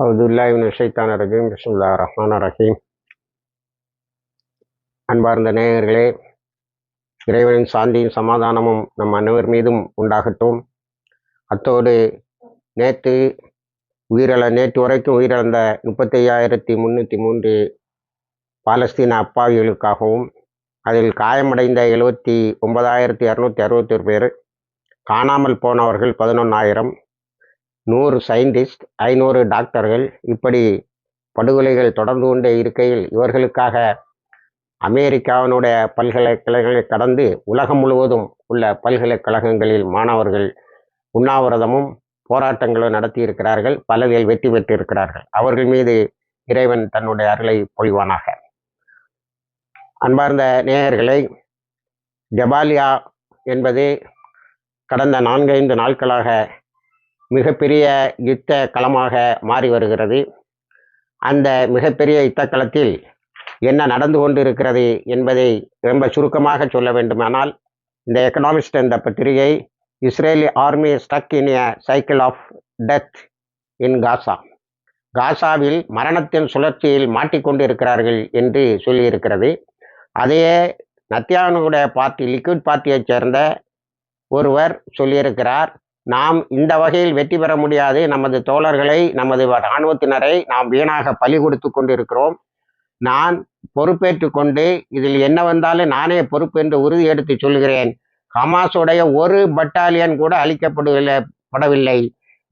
அவுதுல்லாஹின் ஷைத்தான் ரஜீம். ரஹ்மான் ரஹீம். அன்பார்ந்த நேயர்களே இறைவனின் சாந்தியும் சமாதானமும் நம் அனைவர் மீதும் உண்டாகட்டும். அத்தோடு நேற்று உயிரிழ நேற்று வரைக்கும் உயிரிழந்த முப்பத்தையாயிரத்தி முந்நூற்றி மூன்று பாலஸ்தீன அப்பாவிகளுக்காகவும் அதில் காயமடைந்த எழுபத்தி ஒன்பதாயிரத்தி இரநூத்தி அறுபத்தொரு பேர் காணாமல் போனவர்கள் பதினொன்றாயிரம் நூறு சயின்டிஸ்ட் ஐநூறு டாக்டர்கள் இப்படி படுகொலைகள் தொடர்ந்து கொண்டே இருக்கையில் இவர்களுக்காக அமெரிக்காவினுடைய பல்கலைக்கழகங்களை கடந்து உலகம் முழுவதும் உள்ள பல்கலைக்கழகங்களில் மாணவர்கள் உண்ணாவிரதமும் போராட்டங்களும் நடத்தியிருக்கிறார்கள். பலதில் வெற்றி பெற்றிருக்கிறார்கள். அவர்கள் மீது இறைவன் தன்னுடைய அருளை பொழிவானாக. அன்பார்ந்த நேயர்களை ஜபாலியா என்பது கடந்த நான்கைந்து நாட்களாக மிகப்பெரிய யுத்த களமாக மாறி வருகிறது. அந்த மிகப்பெரிய யுத்த களத்தில் என்ன நடந்து கொண்டு இருக்கிறது என்பதை ரொம்ப சுருக்கமாக சொல்ல வேண்டுமானால் இந்த எக்கனாமிஸ்ட் என்ற பத்திரிகை Israeli army stuck in a cycle of death in Gaza காசாவில் மரணத்தின் சுழற்சியில் மாட்டிக்கொண்டு இருக்கிறார்கள் என்று சொல்லியிருக்கிறது. அதையே நத்தியானுடைய பார்ட்டி லிக்விட் பார்ட்டியைச் சேர்ந்த ஒருவர் சொல்லியிருக்கிறார் நாம் இந்த வகையில் வெற்றி பெற முடியாது. நமது தோழர்களை நமது இராணுவத்தினரை நாம் வீணாக பலி கொடுத்து கொண்டிருக்கிறோம். நான் பொறுப்பேற்று கொண்டு இதில் என்ன வந்தாலும் நானே பொறுப்பு என்று உறுதி எடுத்து சொல்கிறேன். ஹமாஸுடைய ஒரு பட்டாலியன் கூட அழிக்கப்படவில்லை படவில்லை.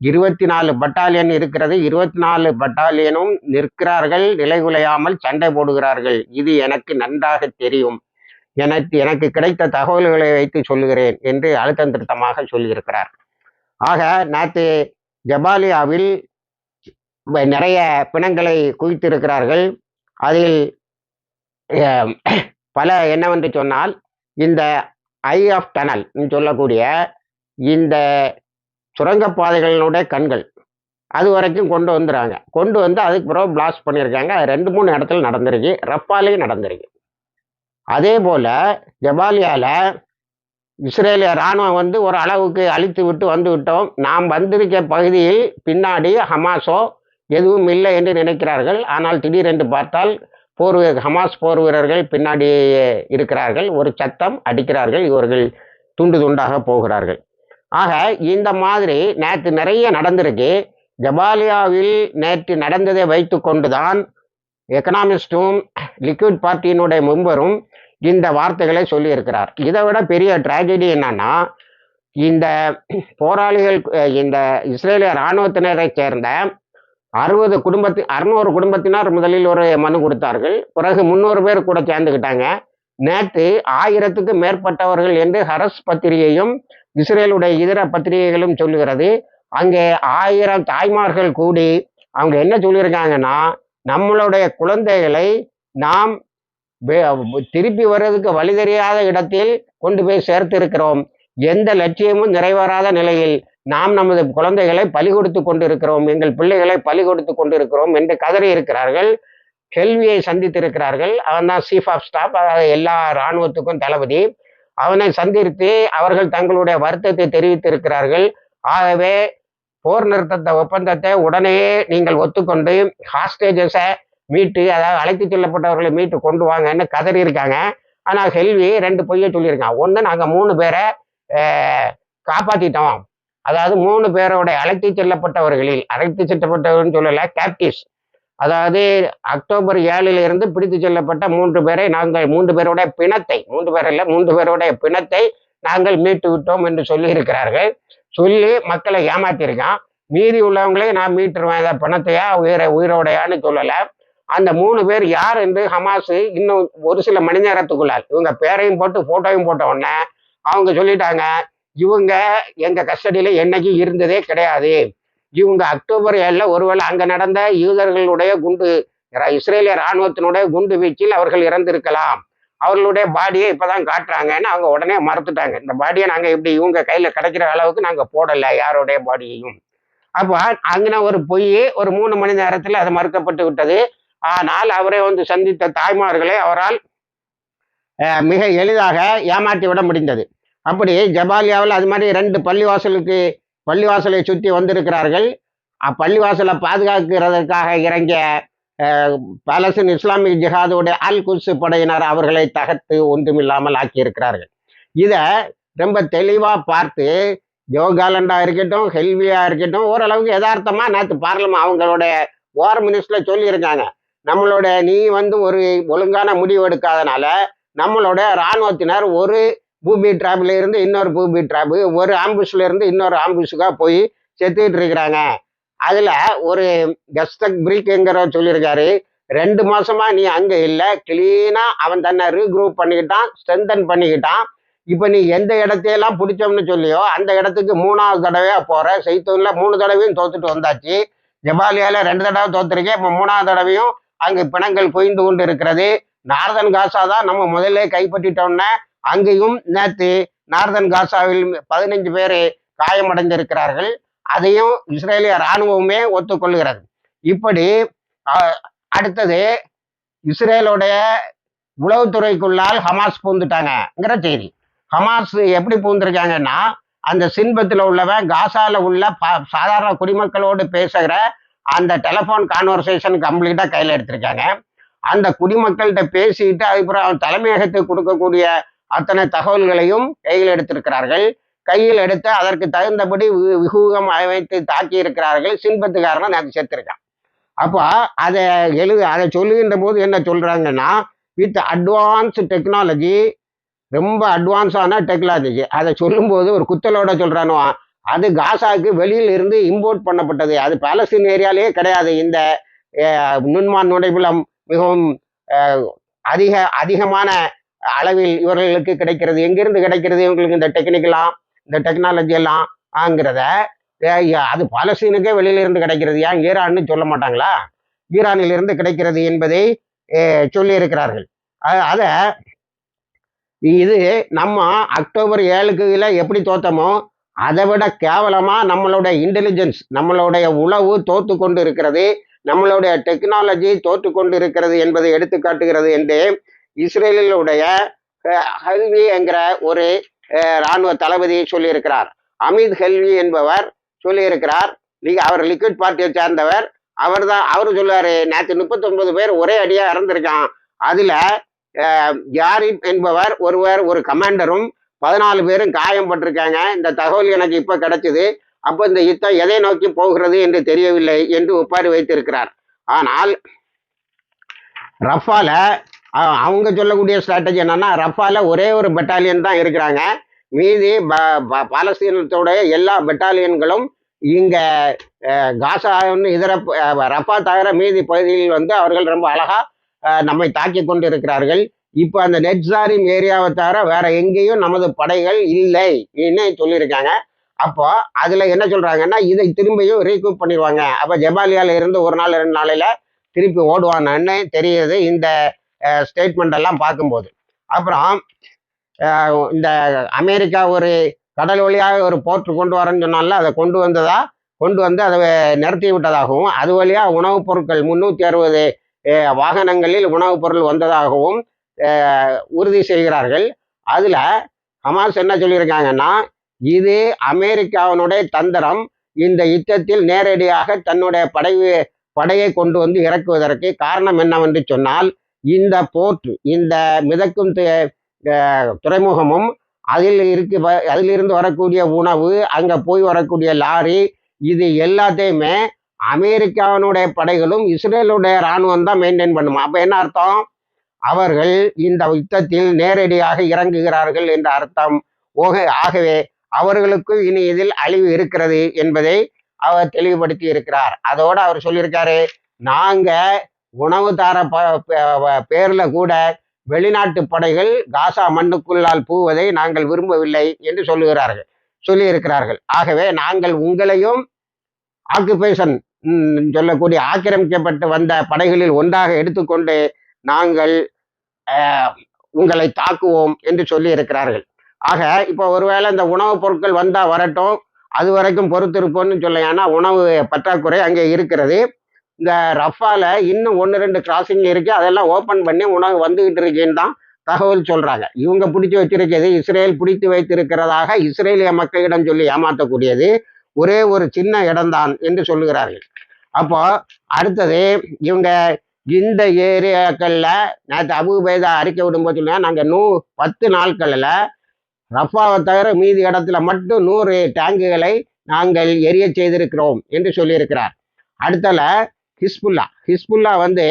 இருபத்தி நாலு பட்டாலியன் இருக்கிறது. இருபத்தி நாலு பட்டாலியனும் நிற்கிறார்கள் நிலைகுலையாமல் சண்டை போடுகிறார்கள். இது எனக்கு நன்றாக தெரியும். எனக்கு எனக்கு கிடைத்த தகவல்களை வைத்து சொல்லுகிறேன் என்று அழுத்தம் திருத்தமாக சொல்லியிருக்கிறார். ஆக நேற்று ஜபாலியாவில் நிறைய பிணங்களை குவித்திருக்கிறார்கள். அதில் பல என்னவென்று சொன்னால் இந்த ஐ ஆஃப் டனல் சொல்லக்கூடிய இந்த சுரங்கப்பாதைகளினுடைய கண்கள் அது வரைக்கும் கொண்டு வந்துடுறாங்க கொண்டு வந்து அதுக்கு பிறகு பிளாஸ்ட் பண்ணியிருக்காங்க. அது ரெண்டு மூணு இடத்துல நடந்திருக்கு. ரப்பாலையும் நடந்திருக்கு. அதே போல் ஜபாலியாவில் இஸ்ரேலிய இராணுவம் வந்து ஒரு அளவுக்கு அழித்து விட்டு வந்து விட்டோம். நாம் வந்திருக்க பகுதியில் பின்னாடி ஹமாஸோ எதுவும் இல்லை என்று நினைக்கிறார்கள். ஆனால் திடீரென்று பார்த்தால் போர் ஹமாஸ் போர் வீரர்கள் பின்னாடியே இருக்கிறார்கள். ஒரு சத்தம் அடிக்கிறார்கள். இவர்கள் துண்டு துண்டாக போகிறார்கள். ஆக இந்த மாதிரி நேற்று நிறைய நடந்திருக்கு. ஜபாலியாவில் நேற்று நடந்ததை வைத்து கொண்டுதான் எக்கனாமிஸ்டும் லிக்விட் பார்ட்டியினுடைய மெம்பரும் இந்த வார்த்தைகளை சொல்லியிருக்கிறார். இதை விட பெரிய ட்ராஜடி என்னன்னா இந்த போராளிகள் இந்த இஸ்ரேலிய இராணுவத்தினரை சேர்ந்த அறுபது குடும்பத்து அறுநூறு குடும்பத்தினர் முதலில் ஒரு மனு கொடுத்தார்கள். பிறகு முந்நூறு பேர் கூட சேர்ந்துக்கிட்டாங்க நேற்று ஆயிரத்துக்கு மேற்பட்டவர்கள் என்று ஹரஸ் பத்திரிகையும் இஸ்ரேலுடைய இதர பத்திரிகைகளும் சொல்லுகிறது. அங்கே ஆயிரம் தாய்மார்கள் கூடி அவங்க என்ன சொல்லியிருக்காங்கன்னா நம்மளுடைய குழந்தைகளை நாம் திருப்பி வர்றதுக்கு வழி தெரியாத இடத்தில் கொண்டு போய் சேர்த்து இருக்கிறோம் எந்த லட்சியமும் நிறைவேறாத நிலையில் நாம் நமது குழந்தைகளை பலி கொடுத்து கொண்டிருக்கிறோம். எங்கள் பிள்ளைகளை பலி கொடுத்து கொண்டிருக்கிறோம் என்று கதறி இருக்கிறார்கள். கேள்வியை சந்தித்திருக்கிறார்கள். அவன் தான் சீஃப் ஆஃப் ஸ்டாஃப் அதாவது எல்லா இராணுவத்துக்கும் தளபதி. அவனை சந்தித்து அவர்கள் தங்களுடைய வருத்தத்தை தெரிவித்திருக்கிறார்கள். ஆகவே போர் நிறுத்தத்தை ஒப்பந்தத்தை உடனே நீங்கள் ஒத்துக்கொண்டு ஹாஸ்டேஜஸை மீட்டு அதாவது அழைத்து செல்லப்பட்டவர்களை மீட்டு கொண்டு வாங்கன்னு கதறி இருக்காங்க ஆனால் செல்வி ரெண்டு பொய்யை சொல்லியிருக்கான் ஒன்று நாங்கள் மூணு பேரை காப்பாற்றிட்டோம் அதாவது மூணு பேரோட அழைத்து செல்லப்பட்டவர்களில் அழைத்து செல்லப்பட்டவர்னு சொல்லலை கேப்டிவ்ஸ் அதாவது அக்டோபர் ஏழில் இருந்து பிடித்து செல்லப்பட்ட மூன்று பேரை நாங்கள் மூன்று பேருடைய பிணத்தை மூன்று பேர் இல்லை மூன்று பேருடைய பிணத்தை நாங்கள் மீட்டு விட்டோம் என்று சொல்லி இருக்கிறார்கள் சொல்லி மக்களை ஏமாத்திருக்கான் மீதி உள்ளவங்களே நான் மீட்டுருவேன் இதை பணத்தையா உயிரை உயிரோடையான்னு சொல்லலை. அந்த மூணு பேர் யார் என்று ஹமாஸ் இன்னும் ஒரு சில மணி நேரத்துக்குள்ளால் இவங்க பேரையும் போட்டு போட்டோவையும் போட்ட உடனே அவங்க சொல்லிட்டாங்க இவங்க எங்க கஸ்டடியில என்னைக்கு இருந்ததே கிடையாது. இவங்க அக்டோபர் ஏழில் ஒருவேளை அங்க நடந்த யூதர்களுடைய குண்டு இஸ்ரேலிய இராணுவத்தினுடைய குண்டு வீச்சில் அவர்கள் இறந்திருக்கலாம். அவர்களுடைய பாடியை இப்பதான் காட்டுறாங்கன்னு அவங்க உடனே மறுத்துட்டாங்க. இந்த பாடியை நாங்க இப்படி இவங்க கையில கிடைக்கிற அளவுக்கு நாங்க போடலை யாருடைய பாடியையும் அப்போ அங்கே ஒரு பொய் ஒரு மூணு மணி நேரத்தில் அது மறுக்கப்பட்டு விட்டது. ஆனால் அவரை வந்து சந்தித்த தாய்மார்களை அவரால் மிக எளிதாக ஏமாற்றி விட முடிந்தது. அப்படி ஜபாலியாவில் அது மாதிரி ரெண்டு பள்ளிவாசலுக்கு பள்ளிவாசலை சுற்றி வந்திருக்கிறார்கள். அப்பள்ளிவாசலை பாதுகாக்கிறதற்காக பாதுகாக்கிறதுக்காக இறங்கிய அஹ், பாலஸ்தீன் இஸ்லாமிக் ஜிஹாதுடைய அல் குசு படையினர் அவர்களை தகர்த்து ஒன்றுமில்லாமல் ஆக்கியிருக்கிறார்கள். இதை ரொம்ப தெளிவாக பார்த்து ஜோகாலண்டா இருக்கட்டும் ஹெல்வியா இருக்கட்டும் ஓரளவுக்கு யதார்த்தமாக நேற்று பார்லமெண்ட் அவங்களுடைய வார் மினிஸ்டர்ல சொல்லியிருக்காங்க நம்மளோட நீ வந்து ஒரு ஒழுங்கான முடிவு எடுக்காதனால நம்மளோட இராணுவத்தினர் ஒரு பூபி டிராப்ல இருந்து இன்னொரு பூபி டிராப் ஒரு ஆம்புஷ்ல இருந்து இன்னொரு ஆம்புஷுக்கா போய் செத்துக்கிட்டு இருக்கிறாங்க. அதுல ஒரு கஸ்தக் பிரீக்ங்கிற சொல்லியிருக்காரு ரெண்டு மாசமா நீ அங்க இல்லை கிளீனா அவன் தன்னை ரீக்ரூப் பண்ணிக்கிட்டான் ஸ்ட்ரென்தன் பண்ணிக்கிட்டான். இப்ப நீ எந்த இடத்தையெல்லாம் பிடிச்சோம்னு சொல்லியோ அந்த இடத்துக்கு மூணாவது தடவையா போற செய்தூன்ல மூணு தடவையும் தோத்துட்டு வந்தாச்சு. ஜபாலியால ரெண்டு தடவை தோத்துருக்கேன் இப்ப மூணாவது தடவையும் அங்கு பிணங்கள் குவிந்து கொண்டு இருக்கிறது நார்தன் காசா தான் நம்ம முதல்ல கைப்பற்றிட்டோம்னா அங்கேயும் நேற்று நார்தன் காசாவில் பதினஞ்சு பேர் காயமடைந்திருக்கிறார்கள். அதையும் இஸ்ரேலிய இராணுவமே ஒத்துக்கொள்கிறது. இப்படி அடுத்தது இஸ்ரேலுடைய உளவுத்துறைக்குள்ளால் ஹமாஸ் பூந்துட்டாங்கங்கிற செய்தி. ஹமாஸ் எப்படி பூந்திருக்காங்கன்னா அந்த சின்பத்தில் உள்ளவன் காசால உள்ள சாதாரண குடிமக்களோடு பேசுகிற அந்த டெலஃபோன் கான்வர்சேஷன் கம்ப்ளீட்டா கையில் எடுத்திருக்காங்க. அந்த குடிமக்கள்கிட்ட பேசிட்டு அதுக்கப்புறம் தலைமையகத்துக்கு கொடுக்கக்கூடிய அத்தனை தகவல்களையும் கையில் எடுத்திருக்கிறார்கள். கையில் எடுத்து அதற்கு தகுந்தபடி விகூகம் அமைத்து தாக்கி இருக்கிறார்கள். சின்பத்துக்காரனை நான் சேர்த்திருக்கான் அப்போ அதை எழுது அதை சொல்லுகின்ற போது என்ன சொல்றாங்கன்னா வித் அட்வான்ஸ் டெக்னாலஜி ரொம்ப அட்வான்ஸான டெக்னாலஜி அதை சொல்லும்போது ஒரு குத்தலோட சொல்றானோ அது காசாவுக்கு வெளியில் இருந்து இம்போர்ட் பண்ணப்பட்டது. அது பாலஸ்தீன் ஏரியாலேயே கிடையாது. இந்த நுண்மான் நுழைவுலம் மிகவும் அதிக அதிகமான அளவில் இவர்களுக்கு கிடைக்கிறது. எங்கிருந்து கிடைக்கிறது இவங்களுக்கு இந்த டெக்னிக்கெல்லாம் இந்த டெக்னாலஜி எல்லாம் ஆங்கிறத அது பாலஸ்தீனுக்கே வெளியிலிருந்து கிடைக்கிறது. ஏன் ஈரான்னு சொல்ல மாட்டாங்களா? ஈரானில் இருந்து கிடைக்கிறது என்பதை சொல்லியிருக்கிறார்கள் அ- அதை இது நம்ம அக்டோபர் ஏழுக்குல எப்படி தோத்தமோ அதை விட கேவலமா நம்மளுடைய இன்டெலிஜென்ஸ் நம்மளுடைய உளவு தோத்து கொண்டு இருக்கிறது நம்மளுடைய டெக்னாலஜி தோற்று கொண்டு இருக்கிறது என்பதை எடுத்து காட்டுகிறது என்று இஸ்ரேலுடைய ஹெல்வி ஹல்வி என்கிற ஒரு இராணுவ ராணுவ தளபதி சொல்லியிருக்கிறார். அமித் ஹெல்வி என்பவர் சொல்லியிருக்கிறார். லி- அவர் லிக்விட் பார்ட்டியை சேர்ந்தவர். அவர் தான் அவர் சொல்லுவாரு நேற்று முப்பத்தொன்பது பேர் ஒரே அடியா இறந்திருக்கான். அதுல யாரிப் என்பவர் ஒருவர் ஒரு கமாண்டரும் பதினாலு பேரும் காயம் பட்டிருக்காங்க. இந்த தகவல் எனக்கு இப்ப கிடைச்சது. அப்போ இந்த யுத்தம் எதை நோக்கி போகிறது என்று தெரியவில்லை என்று ஒப்பாரி வைத்திருக்கிறார். ஆனால் ரஃபால அவங்க சொல்லக்கூடிய ஸ்ட்ராட்டஜி என்னன்னா ரஃபால ஒரே ஒரு பெட்டாலியன் தான் இருக்கிறாங்க. மீதி ப- ப- பாலஸ்தீனத்தோடைய எல்லா பெட்டாலியன்களும் இங்க காசான்னு இதர ரஃபா தவிர மீதி பகுதியில் வந்து அவர்கள் ரொம்ப அழகா நம்மை தாக்கி கொண்டு இருக்கிறார்கள் இப்போ அந்த நெட்சாரிம் ஏரியாவை தவிர வேற எங்கேயும் நமது படைகள் இல்லை என்ன சொல்லியிருக்காங்க. அப்போ அதுல என்ன சொல்றாங்கன்னா இதை திரும்பியும் ரீகூப் பண்ணிடுவாங்க. அப்போ ஜபாலியால இருந்து ஒரு நாள் ரெண்டு நாளையில திருப்பி ஓடுவானன்னு தெரியுது இந்த ஸ்டேட்மெண்ட் எல்லாம் பார்க்கும்போது. அப்புறம் இந்த அமெரிக்கா ஒரு கடல் வழியாக ஒரு போர்ட் கொண்டு வரேன்னு சொன்னால அதை கொண்டு வந்ததா? கொண்டு வந்து அதை நிறுத்தி விட்டதாகவும் அது வழியாக உணவுப் பொருட்கள் முன்னூற்றி அறுபது வாகனங்களில் உணவுப் பொருள் வந்ததாகவும் உறுதி செய்கிறார்கள். அதுல ஹமாஸ் என்ன சொல்லியிருக்காங்கன்னா இது அமெரிக்காவினுடைய தந்திரம். இந்த யுத்தத்தில் நேரடியாக தன்னுடைய படை படையை கொண்டு வந்து இறக்குவதற்கு காரணம் என்னவென்று சொன்னால் இந்த போர்ட் இந்த மிதக்கும் துறைமுகமும் அதில் இருக்கு வ- அதிலிருந்து வரக்கூடிய உணவு அங்கே போய் வரக்கூடிய லாரி இது எல்லாத்தையுமே அமெரிக்காவினுடைய படைகளும் இஸ்ரேலுடைய இராணுவம் தான் மெயின்டைன் பண்ணுமா. அப்போ என்ன அர்த்தம்? அவர்கள் இந்த யுத்தத்தில் நேரடியாக இறங்குகிறார்கள் என்ற அர்த்தம். ஓக ஆகவே அவர்களுக்கும் இனி இதில் அழிவு இருக்கிறது என்பதை அவர் தெளிவுபடுத்தி இருக்கிறார். அதோடு அவர் சொல்லியிருக்காரு நாங்கள் உணவு தார ப- கூட வெளிநாட்டு படைகள் காசா மண்ணுக்குள்ளால் பூவதை நாங்கள் விரும்பவில்லை என்று சொல்லுகிறார்கள் சொல்லியிருக்கிறார்கள். ஆகவே நாங்கள் உங்களையும் ஆக்குபேஷன் சொல்லக்கூடிய ஆக்கிரமிக்கப்பட்டு வந்த படைகளில் ஒன்றாக எடுத்துக்கொண்டு நாங்கள் உங்களை தாக்குவோம் என்று சொல்லி இருக்கிறார்கள். ஆக இப்போ ஒருவேளை இந்த உணவுப் பொருட்கள் வந்தா வரட்டும் அது வரைக்கும் பொறுத்திருப்போம்னு சொல்ல ஏன்னா உணவு பற்றாக்குறை அங்கே இருக்கிறது. இந்த ரஃபால இன்னும் ஒன்று ரெண்டு கிராசிங் இருக்கு. அதெல்லாம் ஓப்பன் பண்ணி உணவு வந்துகிட்டு இருக்கேன்னு தான் தகவல் சொல்றாங்க. இவங்க பிடிச்சி வச்சிருக்கிறது இஸ்ரேல் பிடித்து வைத்திருக்கிறதாக இஸ்ரேலிய மக்களிடம் சொல்லி ஏமாற்றக்கூடியது ஒரே ஒரு சின்ன இடம்தான் என்று சொல்லுகிறார்கள். அப்போ அடுத்தது இவங்க இந்த ஏரியாக்கள்ல நேற்று அபுபேதா அறிக்கை விடும்போது சொன்னா நாங்கள் நூ பத்து நாட்களில் ரஃபாவை தவிர மீதி இடத்துல மட்டும் நூறு டேங்குகளை நாங்கள் எரிய செய்திருக்கிறோம் என்று சொல்லியிருக்கிறார். அடுத்தல ஹிஸ்புல்லா ஹிஸ்புல்லா வந்து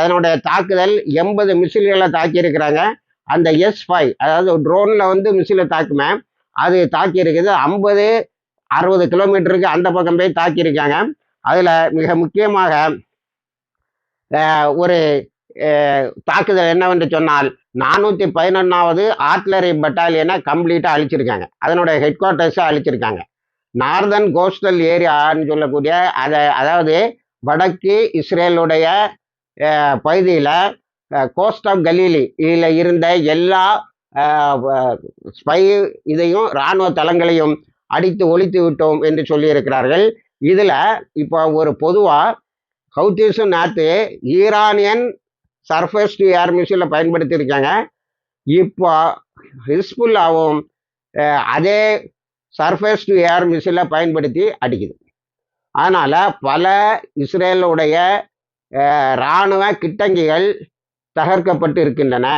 அதனுடைய தாக்குதல் எண்பது மிசில்களை தாக்கியிருக்கிறாங்க. அந்த எஸ் ஃபைவ் அதாவது ட்ரோனில் வந்து மிசிலை தாக்குமே அது தாக்கியிருக்குது. ஐம்பது அறுபது கிலோமீட்டருக்கு அந்த பக்கம் போய் தாக்கியிருக்காங்க. அதில் மிக முக்கியமாக ஒரு தாக்குதல் என்னவென்று சொன்னால் நானூற்றி பதினொன்றாவது ஆர்ட்லரி பட்டாலியனை கம்ப்ளீட்டாக அழிச்சிருக்காங்க. அதனுடைய ஹெட் குவார்ட்டர்ஸை அழிச்சிருக்காங்க. நார்தன் கோஸ்டல் ஏரியான்னு சொல்லக்கூடிய அதை அதாவது வடக்கு இஸ்ரேலுடைய பகுதியில் கோஸ்ட் ஆஃப் கலீலி இதில் இருந்த எல்லா ஸ்பை இதையும் இராணுவ தளங்களையும் அடித்து ஒழித்து விட்டோம் என்று சொல்லியிருக்கிறார்கள். இதில் இப்போ ஒரு பொதுவாக ஹவுத்தீஸும் நேற்று ஈரானியன் சர்ஃபேஸ் டு ஏர் மிஷினில் பயன்படுத்தியிருக்காங்க. இப்போ ஹிஸ்புல்லாவும் அதே சர்ஃபேஸ் டு ஏர் மிஷினை பயன்படுத்தி அடிக்குது. அதனால் பல இஸ்ரேலுடைய இராணுவ கிட்டங்கிகள் தகர்க்கப்பட்டு இருக்கின்றன.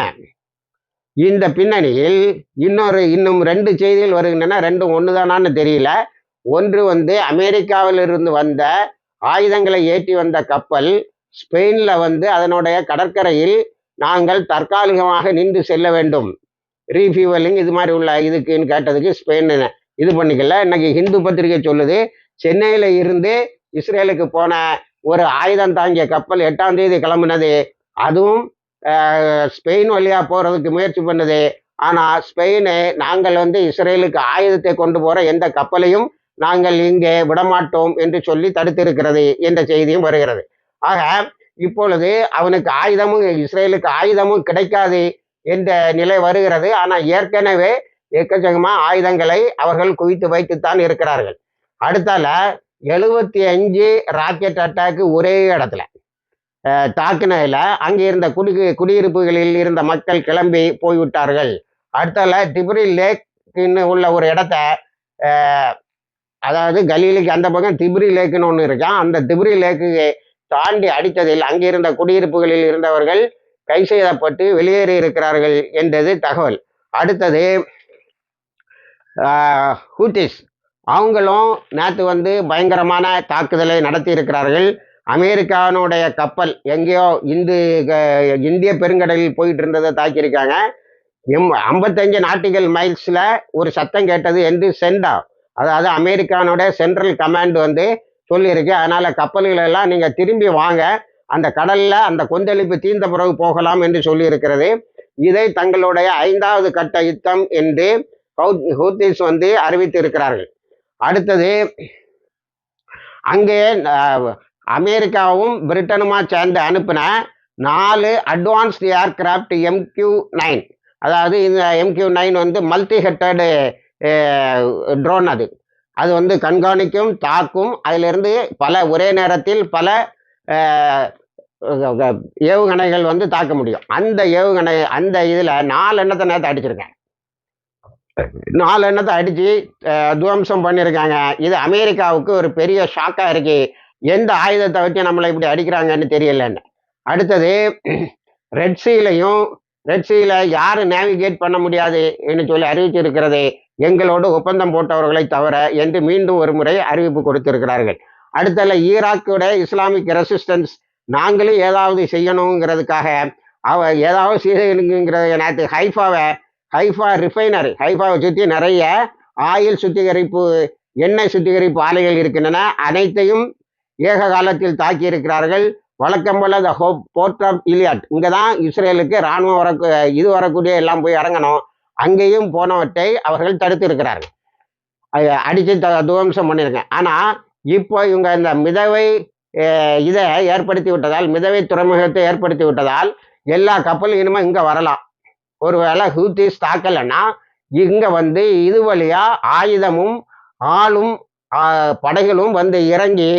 இந்த பின்னணியில் இன்னொரு இன்னும் ரெண்டு செய்திகள் வருகின்றன. ரெண்டும் ஒன்று தானான்னு தெரியல. ஒன்று வந்து அமெரிக்காவிலிருந்து வந்த ஆயுதங்களை ஏற்றி வந்த கப்பல் ஸ்பெயினில் வந்து அதனுடைய கடற்கரையில் நாங்கள் தற்காலிகமாக நின்று செல்ல வேண்டும். ரீஃபியூவலிங் இது மாதிரி உள்ள இதுக்குன்னு கேட்டதுக்கு ஸ்பெயின் இது பண்ணிக்கல. இன்னைக்கு ஹிந்து பத்திரிகை சொல்லுது சென்னையில் இருந்து இஸ்ரேலுக்கு போன ஒரு ஆயுதம் தாங்கிய கப்பல் எட்டாம் தேதி கிளம்புனது. அதுவும் ஸ்பெயின் வழியாக போகிறதுக்கு முயற்சி பண்ணுது. ஆனால் ஸ்பெயின் நாங்கள் வந்து இஸ்ரேலுக்கு ஆயுதத்தை கொண்டு போகிற எந்த கப்பலையும் நாங்கள் இங்கே விடமாட்டோம் என்று சொல்லி தடுத்திருக்கிறது என்ற செய்தியும் வருகிறது. ஆக இப்பொழுது அவனுக்கு ஆயுதமும் இஸ்ரேலுக்கு ஆயுதமும் கிடைக்காது என்ற நிலை வருகிறது. ஆனால் ஏற்கனவே எக்கச்சக்கமாக ஆயுதங்களை அவர்கள் குவித்து வைத்துத்தான் இருக்கிறார்கள். அடுத்தால எழுபத்தி அஞ்சு ராக்கெட் அட்டாக்கு ஒரே இடத்துல தாக்குனதில் அங்கே இருந்த குடி குடியிருப்புகளில் இருந்த மக்கள் கிளம்பி போய்விட்டார்கள். அடுத்தால டிப்ரி லேக்னு உள்ள ஒரு இடத்த அதாவது கலீலுக்கு அந்த பக்கம் திப்ரி லேக்குன்னு ஒன்று இருக்கான் அந்த திப்ரி லேக்கு தாண்டி அடித்ததில் அங்கிருந்த குடியிருப்புகளில் இருந்தவர்கள் கை செய்யப்பட்டு வெளியேறி இருக்கிறார்கள் என்றது தகவல். அடுத்தது ஹூத்திஸ். அவங்களும் நேற்று வந்து பயங்கரமான தாக்குதலை நடத்தி இருக்கிறார்கள் அமெரிக்காவினுடைய கப்பல் எங்கேயோ இந்து க- இந்திய பெருங்கடலில் போயிட்டு இருந்ததை தாக்கியிருக்காங்க. எம் ஐம்பத்தஞ்சு நாட்டிகள் மைல்ஸில் ஒரு சத்தம் கேட்டது என்று சென்டா அதாவது அமெரிக்கானோட சென்ட்ரல் கமாண்ட் வந்து சொல்லியிருக்கு. அதனால் கப்பல்கள் எல்லாம் நீங்கள் திரும்பி வாங்க. அந்த கடலில் அந்த கொந்தளிப்பு தீர்ந்த பிறகு போகலாம் என்று சொல்லியிருக்கிறது. இதை தங்களுடைய ஐந்தாவது கட்ட யுத்தம் என்று ஹவுத் ஹூத்திஸ் வந்து அறிவித்திருக்கிறார்கள். அடுத்தது அங்கே அமெரிக்காவும் பிரிட்டனுமா சேர்ந்து அனுப்பின நாலு அட்வான்ஸ்டு ஏர்கிராஃப்ட் எம்கியூ நைன் அதாவது இந்த எம்கியூ நைன் வந்து மல்டி ஹெட்டடு ட்ரோன் அது. அது வந்து கண்காணிக்கும் தாக்கும் அதிலிருந்து பல ஒரே நேரத்தில் பல ஏவுகணைகள் வந்து தாக்க முடியும். அந்த ஏவுகணை அந்த இதில் நாலு எண்ணத்தை நேரத்தை அடிச்சிருக்கேன். நாலு எண்ணத்தை அடித்து துவம்சம் பண்ணியிருக்காங்க இது அமெரிக்காவுக்கு ஒரு பெரிய ஷாக்காக இருக்கு. எந்த ஆயுதத்தை வச்சு நம்மளை இப்படி அடிக்கிறாங்கன்னு தெரியலன்னு. அடுத்தது ரெட் சீலையும் ரெட் சீல யாரும் நேவிகேட் பண்ண முடியாது என்று சொல்லி அறிவிச்சிருக்கிறது எங்களோடு ஒப்பந்தம் போட்டவர்களை தவிர என்று மீண்டும் ஒரு முறை அறிவிப்பு கொடுத்திருக்கிறார்கள். அடுத்தல ஈராக்கோட இஸ்லாமிக் ரெசிஸ்டன்ஸ் நாங்களும் ஏதாவது செய்யணுங்கிறதுக்காக அவ ஏதாவது செய்யணுங்கிறத நேற்று ஹைஃபாவை ஹைஃபா ரிஃபைனரி ஹைஃபாவை சுற்றி நிறைய ஆயில் சுத்திகரிப்பு எண்ணெய் சுத்திகரிப்பு ஆலைகள் இருக்கின்றன. அனைத்தையும் ஏக காலத்தில் தாக்கி இருக்கிறார்கள் வழக்கம் போல் the hope port of Eilat இங்கே தான் இஸ்ரேலுக்கு இராணுவம் வர இது வரக்கூடிய எல்லாம் போய் இறங்கணும். அங்கேயும் போனவற்றை அவர்கள் தடுத்து இருக்கிறார்கள். அடித்து த துவம்சம் பண்ணியிருக்கேன். ஆனால் இப்போ இவங்க இந்த மிதவை இதை ஏற்படுத்தி விட்டதால் மிதவை துறைமுகத்தை ஏற்படுத்தி விட்டதால் எல்லா கப்பலும் இனிமேல் இங்கே வரலாம். ஒருவேளை ஹூத்திஸ் தாக்கலைன்னா இங்கே வந்து இது வழியாக ஆயுதமும் ஆளும் படைகளும் வந்து இறங்கி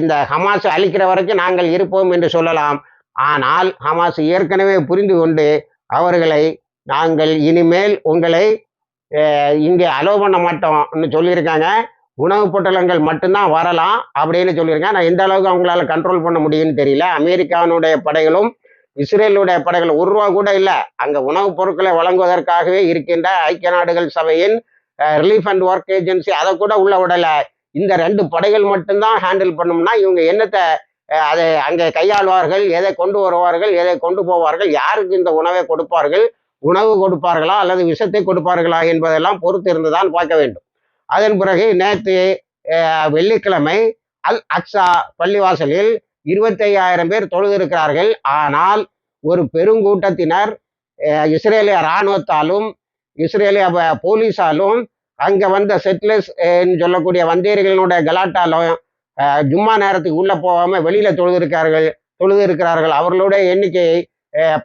இந்த ஹமாஸ் அழிக்கிற வரைக்கும் நாங்கள் இருப்போம் என்று சொல்லலாம். ஆனால் ஹமாஸ் ஏற்கனவே புரிந்து கொண்டு அவர்களை நாங்கள் இனிமேல் உங்களை இங்கே அலோவ் பண்ண மாட்டோம்னு சொல்லியிருக்காங்க. உணவுப் பொட்டலங்கள் மட்டும்தான் வரலாம் அப்படின்னு சொல்லியிருக்கேன் நான் எந்த அளவுக்கு அவங்களால கண்ட்ரோல் பண்ண முடியும்னு தெரியல. அமெரிக்காவினுடைய படைகளும் இஸ்ரேலுடைய படைகள் ஒரு ரூபா கூட இல்லை. அங்கே உணவுப் பொருட்களை வழங்குவதற்காகவே இருக்கின்ற ஐக்கிய நாடுகள் சபையின் ரிலீஃப் அண்ட் ஒர்க் ஏஜென்சி அதை கூட உள்ள விடலை. இந்த ரெண்டு படைகள் மட்டும்தான் ஹேண்டில் பண்ணோம்னா இவங்க என்னத்தை அதை அங்கே கையாள்வார்கள் எதை கொண்டு வருவார்கள் எதை கொண்டு போவார்கள் யாருக்கு இந்த உணவை கொடுப்பார்கள் உணவு கொடுப்பார்களா அல்லது விஷத்தை கொடுப்பார்களா என்பதெல்லாம் பொறுத்து இருந்துதான் பார்க்க வேண்டும். அதன் பிறகு நேற்று வெள்ளிக்கிழமை அல் அக்ஸா பள்ளிவாசலில் இருபத்தையாயிரம் பேர் தொழுதிருக்கிறார்கள். ஆனால் ஒரு பெருங்கூட்டத்தினர் இஸ்ரேலிய இராணுவத்தாலும் இஸ்ரேலிய போலீஸாலும் அங்க வந்த செட்டிலர்ஸ் சொல்லக்கூடிய வந்தேரிகளினுடைய கலாட்டாலும் ஜும்மா நேரத்துக்கு உள்ள போகாம வெளியில தொழுதிருக்கார்கள் தொழுது இருக்கிறார்கள் அவர்களுடைய எண்ணிக்கை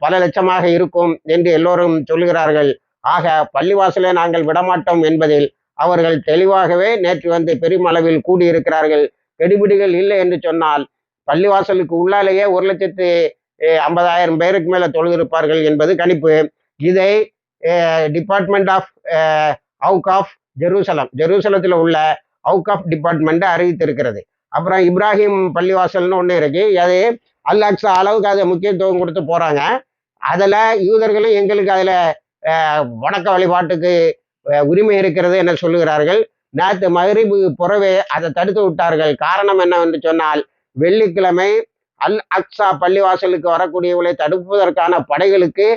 பல லட்சமாக இருக்கும் என்று எல்லோரும் சொல்லுகிறார்கள். ஆக பள்ளிவாசலை நாங்கள் விடமாட்டோம் என்பதில் அவர்கள் தெளிவாகவே நேற்று வந்து பெருமளவில் கூடியிருக்கிறார்கள். கெடுபிடிகள் இல்லை என்று சொன்னால் பள்ளிவாசலுக்கு உள்ளாலேயே ஒரு லட்சத்து ஐம்பதாயிரம் பேருக்கு மேல தொழுதிருப்பார்கள் என்பது கணிப்பு. இதை department of Awqaf of Jerusalem ஜெருசலத்தில் உள்ள அவுக் ஆஃப் டிபார்ட்மெண்ட்டை அறிவித்திருக்கிறது. அப்புறம் இப்ராஹிம் பள்ளிவாசல்னு ஒன்று இருக்கு. அது அல் அளவுக்கு அதை முக்கியத்துவம் கொடுத்து போகிறாங்க அதில் யூதர்களும் எங்களுக்கு அதில் வணக்க வழிபாட்டுக்கு உரிமை இருக்கிறது என சொல்லுகிறார்கள். நேற்று மகரிபு புறவே அதை தடுத்து விட்டார்கள். காரணம் என்னவென்று சொன்னால் வெள்ளிக்கிழமை அல் அக்ஸா பள்ளிவாசலுக்கு வரக்கூடியவர்களை தடுப்பதற்கான படைகளுக்கு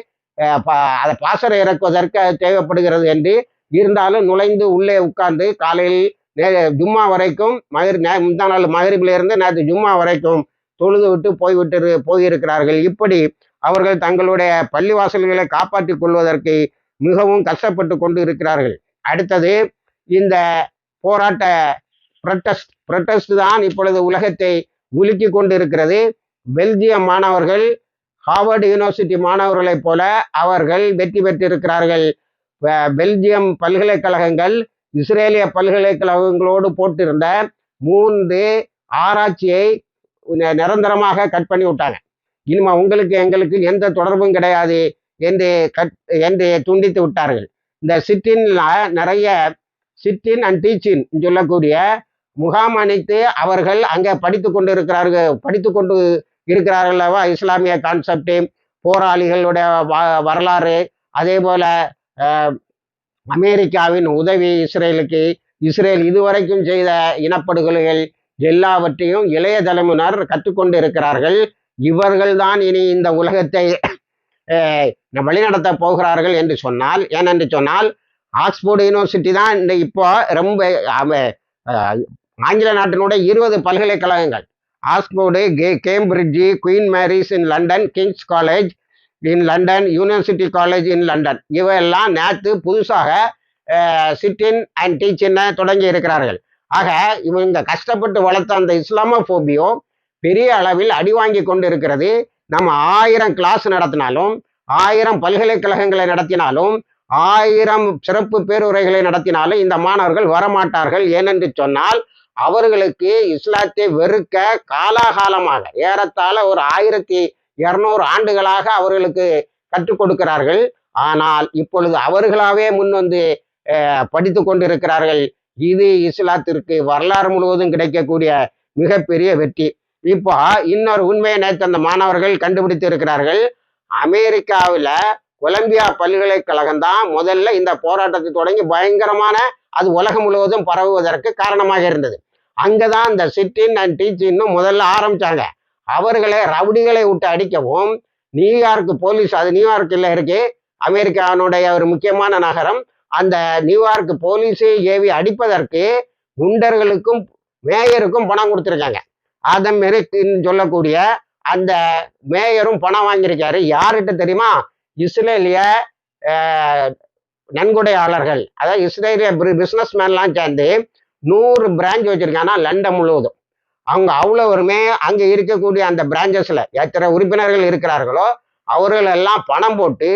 அதை பாசறை இறக்குவதற்கு அது தேவைப்படுகிறது என்று இருந்தாலும் நுழைந்து உள்ளே உட்கார்ந்து காலையில் நே- ஜும்மா வரைக்கும் மகிர் நே- முந்தா நாள் மகரிபில இருந்து நேற்று ஜும்மா வரைக்கும் தொழுது விட்டு போய்விட்டு போயிருக்கிறார்கள். இப்படி அவர்கள் தங்களுடைய பள்ளிவாசல்களை காப்பாற்றிக் கொள்வதற்கு மிகவும் கஷ்டப்பட்டு கொண்டு இருக்கிறார்கள். அடுத்தது இந்த போராட்ட புரட்டஸ்ட் புரட்டஸ்ட் தான் இப்பொழுது உலகத்தை உலுக்கி கொண்டு இருக்கிறது பெல்ஜியம் மாணவர்கள் ஹார்வர்டு யூனிவர்சிட்டி மாணவர்களைப் போல அவர்கள் வெற்றி பெற்றிருக்கிறார்கள். பெல்ஜியம் பல்கலைக்கழகங்கள் இஸ்ரேலிய பல்கலைக்கழகங்களோடு போட்டிருந்த மூன்று ஆராய்ச்சியை நிரந்தரமாக கட் பண்ணி விட்டாங்க. இனிமே உங்களுக்கு எங்களுக்கு எந்த தொடர்பும் கிடையாது என்று கட் என்று துண்டித்து விட்டார்கள். இந்த சிட்டின்ல நிறைய சிட்டின் அண்ட் டீச்சின் சொல்லக்கூடிய முகாம் அணித்து அவர்கள் அங்கே படித்து கொண்டு இருக்கிறார்கள் படித்து கொண்டு இருக்கிறார்கள் இஸ்லாமிய கான்செப்ட் போராளிகளுடைய வ- வரலாறு அதே போல அமெரிக்காவின் உதவி இஸ்ரேலுக்கு இஸ்ரேல் இதுவரைக்கும் செய்த இனப்படுகொலைகள் எல்லாவற்றையும் இளைய தலைமுனர் கற்றுக்கொண்டு இருக்கிறார்கள் இவர்கள்தான் இனி இந்த உலகத்தை வழிநடத்த போகிறார்கள் என்று சொன்னால் ஏனென்று சொன்னால் ஆக்ஸ்போர்டு யூனிவர்சிட்டி தான் இந்த இப்போ ரொம்ப ஆங்கில நாட்டினுடைய இருபது பல்கலைக்கழகங்கள். Oxford K Cambridge Queen Mary's in London King's College in London University College in London இவையெல்லாம் நேற்று புதுசாக சிட்டின் அண்ட் டீச்சின்னு தொடங்கி இருக்கிறார்கள். ஆக இவங்க கஷ்டப்பட்டு வளர்த்த அந்த இஸ்லாமோபோபியோ பெரிய அளவில் அடி வாங்கி கொண்டு இருக்கிறது நம்ம ஆயிரம் கிளாஸ் நடத்தினாலும் ஆயிரம் பல்கலைக்கழகங்களை நடத்தினாலும் ஆயிரம் சிறப்பு பேருரைகளை நடத்தினாலும் இந்த மாணவர்கள் வரமாட்டார்கள். ஏனென்று சொன்னால் அவர்களுக்கு இஸ்லாத்தை வெறுக்க காலாகாலமாக ஏறத்தாழ ஒரு ஆயிரத்தி இருநூறு ஆண்டுகளாக அவர்களுக்கு கற்றுக் கொடுக்கிறார்கள். ஆனால் இப்பொழுது அவர்களாவே முன் வந்து படித்து கொண்டிருக்கிறார்கள். இது இஸ்லாத்திற்கு வரலாறு முழுவதும் கிடைக்கக்கூடிய மிகப்பெரிய வெற்றி. இப்போ இன்னொரு உண்மையை நேற்று அந்த மாணவர்கள் கண்டுபிடித்து இருக்கிறார்கள் அமெரிக்காவில் கொலம்பியா பல்கலைக்கழகம் தான் முதல்ல இந்த போராட்டத்தை தொடங்கி பயங்கரமான அது உலகம் முழுவதும் பரவுவதற்கு காரணமாக இருந்தது. அங்கதான் இந்த சிட்டின் அண்ட் டீச்சின்னு முதல்ல ஆரம்பிச்சாங்க. அவர்களை ரவுடிகளை விட்டு அடிக்கவும் நியூயார்க் போலீஸ் அது நியூயார்க்கில் இருக்கு. அமெரிக்காவினுடைய ஒரு முக்கியமான நகரம். அந்த நியூயார்க் போலீஸை ஏவி அடிப்பதற்கு குண்டர்களுக்கும் மேயருக்கும் பணம் கொடுத்துருக்காங்க. ஆதம் மெரிக்னு சொல்லக்கூடிய அந்த மேயரும் பணம் வாங்கியிருக்காரு. யார்கிட்ட தெரியுமா? இஸ்ரேலிய நன்கொடையாளர்கள். அதாவது இஸ்ரேலிய பிசினஸ் மேன்லாம் சேர்ந்து நூறு பிரான்ச் வச்சிருக்காங்கன்னா லண்டன் முழுவதும். அவங்க அவ்வளவுமே அங்கே இருக்கக்கூடிய அந்த பிரான்ச்சஸில் எத்தனை உறுப்பினர்கள் இருக்கிறார்களோ அவர்கள் எல்லாம் பணம் போட்டு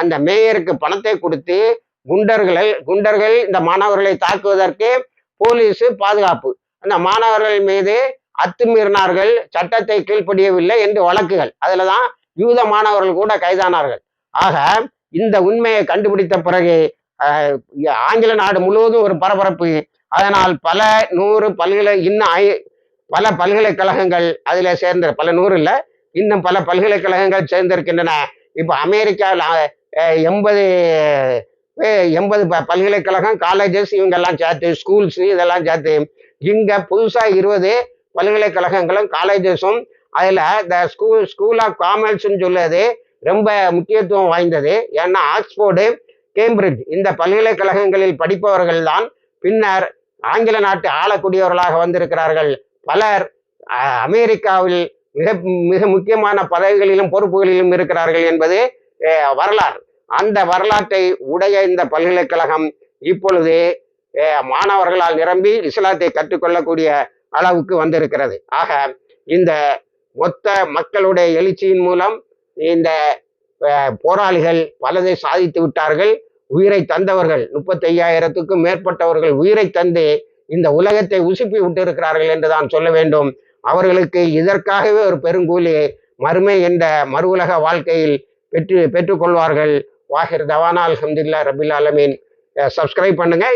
அந்த மேயருக்கு பணத்தை கொடுத்து குண்டர்களை குண்டர்கள் இந்த மாணவர்களை தாக்குவதற்கு போலீஸு பாதுகாப்பு. அந்த மாணவர்கள் மீது அத்துமீறினார்கள் சட்டத்தை கீழ்ப்படியவில்லை என்று வழக்குகள். அதில் தான் யூத மாணவர்கள் கூட கைதானார்கள். ஆக இந்த உண்மையை கண்டுபிடித்த பிறகு ஆங்கில நாடு முழுவதும் ஒரு பரபரப்பு. அதனால் பல நூறு பல்கலை இன்னும் ஐ பல பல்கலைக்கழகங்கள் அதில் சேர்ந்த பல நூறு இல்லை இன்னும் பல பல்கலைக்கழகங்கள் சேர்ந்திருக்கின்றன. இப்போ அமெரிக்காவில் எண்பது எண்பது ப பல்கலைக்கழகம் காலேஜஸ் இவங்கெல்லாம் சேர்த்து ஸ்கூல்ஸ் இதெல்லாம் சேர்த்து இங்கே புதுசாக இருபது பல்கலைக்கழகங்களும் காலேஜஸும் அதில் இந்த ஸ்கூல் ஸ்கூல் ஆஃப் காமர்ஸ்ன்னு சொல்லுவது ரொம்ப முக்கியத்துவம் வாய்ந்தது. ஏன்னா ஆக்ஸ்போர்டு கேம்பிரிட்ஜ் இந்த பல்கலைக்கழகங்களில் படிப்பவர்கள் தான் பின்னர் ஆங்கில நாட்டு ஆளக்கூடியவர்களாக வந்திருக்கிறார்கள். பலர் அமெரிக்காவில் மிக மிக முக்கியமான பதவிகளிலும் பொறுப்புகளிலும் இருக்கிறார்கள் என்பது வரலாறு. அந்த வரலாற்றை உடைய இந்த பல்கலைக்கழகம் இப்பொழுது மாணவர்களால் நிரம்பி இஸ்லாத்தை கற்றுக்கொள்ளக்கூடிய அளவுக்கு வந்திருக்கிறது. ஆக இந்த மொத்த மக்களுடைய எழுச்சியின் மூலம் இந்த போராளிகள் பலதை சாதித்து விட்டார்கள். உயிரை தந்தவர்கள் முப்பத்தையாயிரத்துக்கும் மேற்பட்டவர்கள் உயிரை தந்து இந்த உலகத்தை உசுப்பி விட்டிருக்கிறார்கள் என்று தான் சொல்ல வேண்டும். அவர்களுக்கு இதற்காகவே ஒரு பெருங்கூலி மறுமை என்ற மறு உலக வாழ்க்கையில் பெற்று பெற்றுக்கொள்வார்கள். வாஹிர் தவானா அலமதுல்லா ரபில் ஆலமீன். சப்ஸ்கிரைப் பண்ணுங்க.